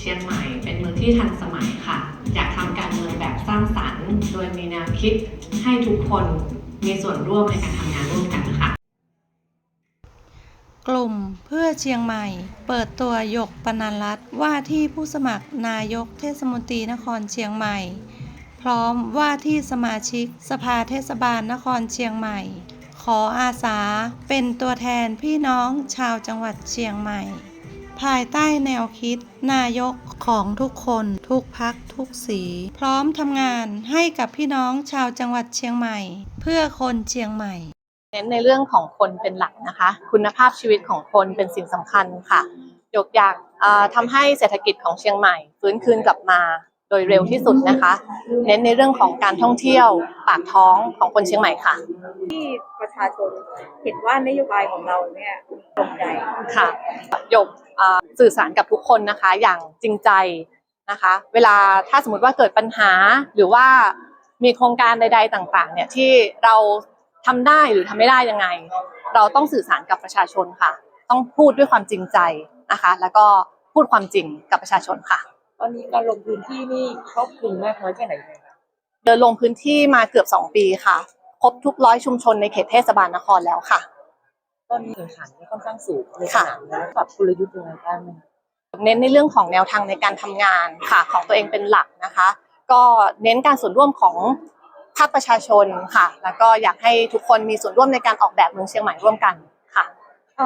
เชียงใหม่เป็นเมืองที่ทันสมัยค่ะ อยากทำการเมืองแบบสร้างสรรค์ โดยมีแนวคิดให้ทุกคนมีส่วนร่วมในการทำงานร่วมกันค่ะ กลุ่มเพื่อเชียงใหม่ เปิดตัวยกปนันรัตว่าที่ผู้สมัครนายกเทศมนตรีนครเชียงใหม่ พร้อมว่าที่สมาชิกสภาเทศบาลนครเชียงใหม่ ขออาสาเป็นตัวแทนพี่น้องชาวจังหวัดเชียงใหม่ ภายใต้แนวคิด นายกของทุกคนทุกพักทุกสี พร้อมทำงานให้กับพี่น้องชาวจังหวัดเชียงใหม่ เพื่อคนเชียงใหม่เน้นในเรื่องของคนเป็นหลักนะคะ คุณภาพชีวิตของคนเป็นสิ่งสำคัญค่ะยกอยากทำให้เศรษฐกิจของเชียงใหม่ ฟื้นคืนกลับมา โดยเร็วที่สุดนะคะ เน้นในเรื่องของการท่องเที่ยวปากท้องของคนเชียงใหม่ค่ะประชาชนเห็นว่านโยบายของเราเนี่ยตรงใจค่ะยกเอ่อสื่อสารกับทุกคนนะคะอย่างจริงใจนะคะ เวลาถ้าสมมติว่าเกิดปัญหาหรือว่ามีโครงการใด ๆ ต่างๆ เนี่ยที่เราทำได้หรือทำไม่ได้ยังไง เราต้องสื่อสารกับประชาชนค่ะ ต้องพูดด้วยความจริงใจนะคะ แล้วก็พูดความจริงกับประชาชนค่ะ ตอนนี้การลงพื้นที่นี่ครอบคลุมมากน้อยแค่ไหนเลยคะเดินลงพื้นที่มาเกือบ2ปีค่ะ ครบทุกร้อยชุมชนในเขตเทศบาลนครแล้วค่ะ ตอนนี้แข่งขันค่อนข้างสูงในสค่ะนามนะปรับกลยุทธ์ยังไงบ้างไหมคะเน้นในเรื่องของแนวทางในการทำงานค่ะของตัวเองเป็นหลักนะคะ ก็เน้นการส่วนร่วมของภาคประชาชนค่ะ แล้วก็อยากให้ทุกคนมีส่วนร่วมในการออกแบบเมืองเชียงใหม่ร่วมกันค่ะ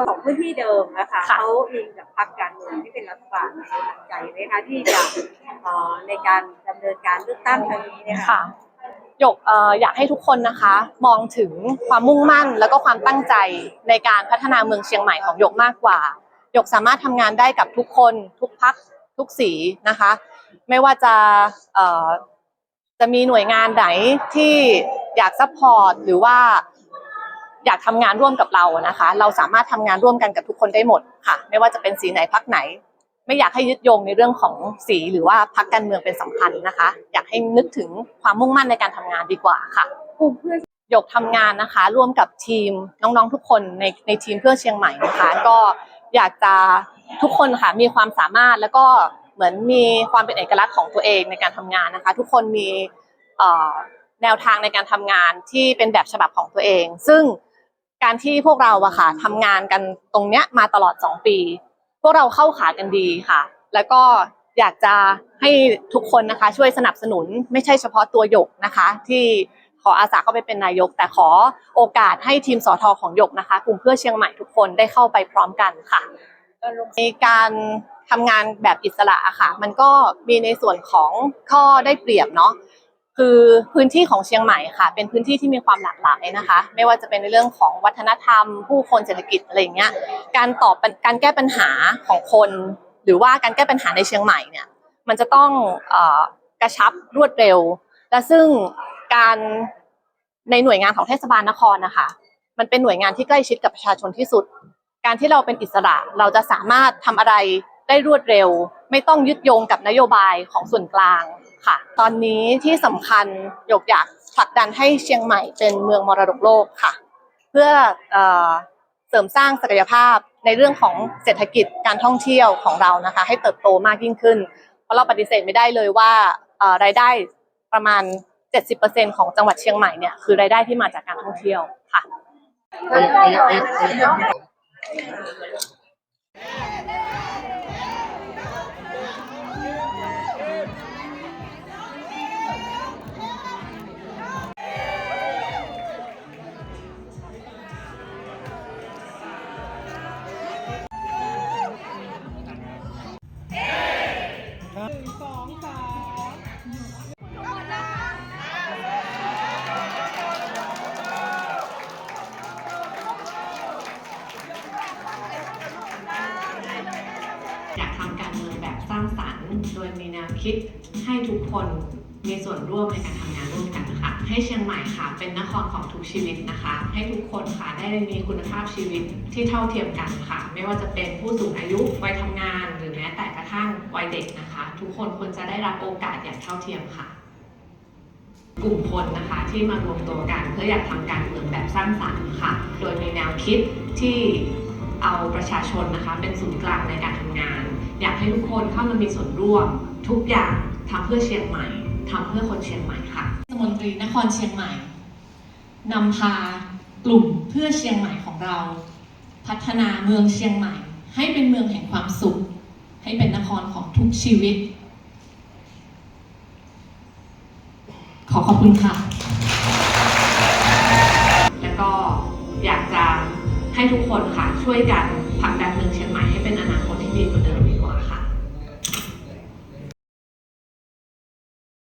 ของพื้นที่เดิมนะคะค่ะ เขาเองกับพรรคการเมืองที่เป็นรัฐบาลมีกำลังใจไหมคะที่จะเอ่อในการดำเนินการเลือกตั้งครั้งนี้เนี่ยค่ะหยกเอ่ออยากให้ทุกคนนะคะ มองถึงความมุ่งมั่นแล้วก็ความตั้งใจในการพัฒนาเมืองเชียงใหม่ของหยกมากกว่าหยกสามารถทำงานได้กับทุกคน ทุกพักทุกสีนะคะ ไม่ว่าจะเอ่อจะมีหน่วยงานไหนที่อยากซัพพอร์ตหรือว่า อยากทำงานร่วมกับเรานะคะ เราสามารถทำงานร่วมกันกับทุกคนได้หมดค่ะ ไม่ว่าจะเป็นสีไหนพักไหน ไม่อยากให้ยึดโยงในเรื่องของสีหรือว่าพักการเมืองเป็นสำคัญนะคะ อยากให้นึกถึงความมุ่งมั่นในการทำงานดีกว่าค่ะกลุ่มเพื่อหยกทำงานนะคะ ร่วมกับทีมน้องๆทุกคนในในทีมเพื่อเชียงใหม่นะคะ ก็อยากจะทุกคนค่ะมีความสามารถแล้วก็เหมือนมีความเป็นเอกลักษณ์ของตัวเองในการทำงานนะคะ ทุกคนมีเอ่อแนวทางในการทำงานที่เป็นแบบฉบับของตัวเอง ซึ่ง การที่พวกเราอะค่ะทำงานกันตรงเนี้ยมาตลอด 2 ปี พวกเราเข้าขากันดีค่ะ แล้วก็อยากจะให้ทุกคนนะคะช่วยสนับสนุนไม่ใช่เฉพาะตัวหยกนะคะ ที่ขออาสาเข้าไปเป็นนายก แต่ขอโอกาสให้ทีมสอทอของหยกนะคะ กลุ่มเพื่อเชียงใหม่ทุกคนได้เข้าไปพร้อมกันค่ะในการทำงานแบบอิสระอะค่ะ มันก็มีในส่วนของข้อได้เปรียบเนาะ คือพื้นที่ของเชียงใหม่ค่ะ เป็นพื้นที่ที่มีความหลากหลายนะคะ ไม่ว่าจะเป็นในเรื่องของวัฒนธรรม ผู้คนเศรษฐกิจอะไรอย่างเงี้ยการตอบการแก้ปัญหาของคน หรือว่าการแก้ปัญหาในเชียงใหม่เนี่ยมันจะต้องอกระชับรวดเร็ว และซึ่งการในหน่วยงานของเทศบาลนครนะคะ มันเป็นหน่วยงานที่ใกล้ชิดกับประชาชนที่สุด การที่เราเป็นอิสระเราจะสามารถทำอะไรได้รวดเร็ว ไม่ต้องยึดโยงกับนโยบายของส่วนกลาง ค่ะ ตอนนี้ที่สำคัญหยกอยากผลักดันให้เชียงใหม่เป็นเมืองมรดกโลกค่ะ เพื่อเออเสริมสร้างศักยภาพในเรื่องของเศรษฐกิจการท่องเที่ยวของเรานะคะ ให้เติบโตมากยิ่งขึ้น เพราะเราปฏิเสธไม่ได้เลยว่ารายได้ประมาณ 70%ของจังหวัดเชียงใหม่เนี่ยคือรายได้ที่มาจากการท่องเที่ยวค่ะ อยากทำการเมืองแบบสร้างสรรค์ โดยมีแนวคิดให้ทุกคนมีส่วนร่วมในการทำงานร่วมกันค่ะ ให้เชียงใหม่ค่ะ เป็นนครของทุกชีวิตนะคะ ให้ทุกคนค่ะได้มีคุณภาพชีวิตที่เท่าเทียมกันค่ะ ไม่ว่าจะเป็นผู้สูงอายุวัยทำงาน หรือแม้แต่กระทั่งวัยเด็กนะคะ ทุกคนควรจะได้รับโอกาสอย่างเท่าเทียมค่ะ กลุ่มคนนะคะที่มารวมตัวกันเพื่ออยากทำการเมืองแบบสร้างสรรค์ค่ะ โดยมีแนวคิดที่เอาประชาชนนะคะเป็นศูนย์กลางในการทำงาน อยากให้ทุกคนเข้ามามีส่วนร่วม ทุกอย่างทำเพื่อเชียงใหม่ทำเพื่อคนเชียงใหม่ค่ะเทศมนตรีนครเชียงใหม่นำพากลุ่มเพื่อเชียงใหม่ของเรา พัฒนาเมืองเชียงใหม่ ให้เป็นเมืองแห่งความสุข ให้เป็นนครของทุกชีวิต ขอขอบคุณค่ะ แล้วก็อยากจะให้ทุกคนค่ะช่วยกันผลักดันเมืองเชียงใหม่ให้เป็นอนาคตที่ดีกว่าเดิม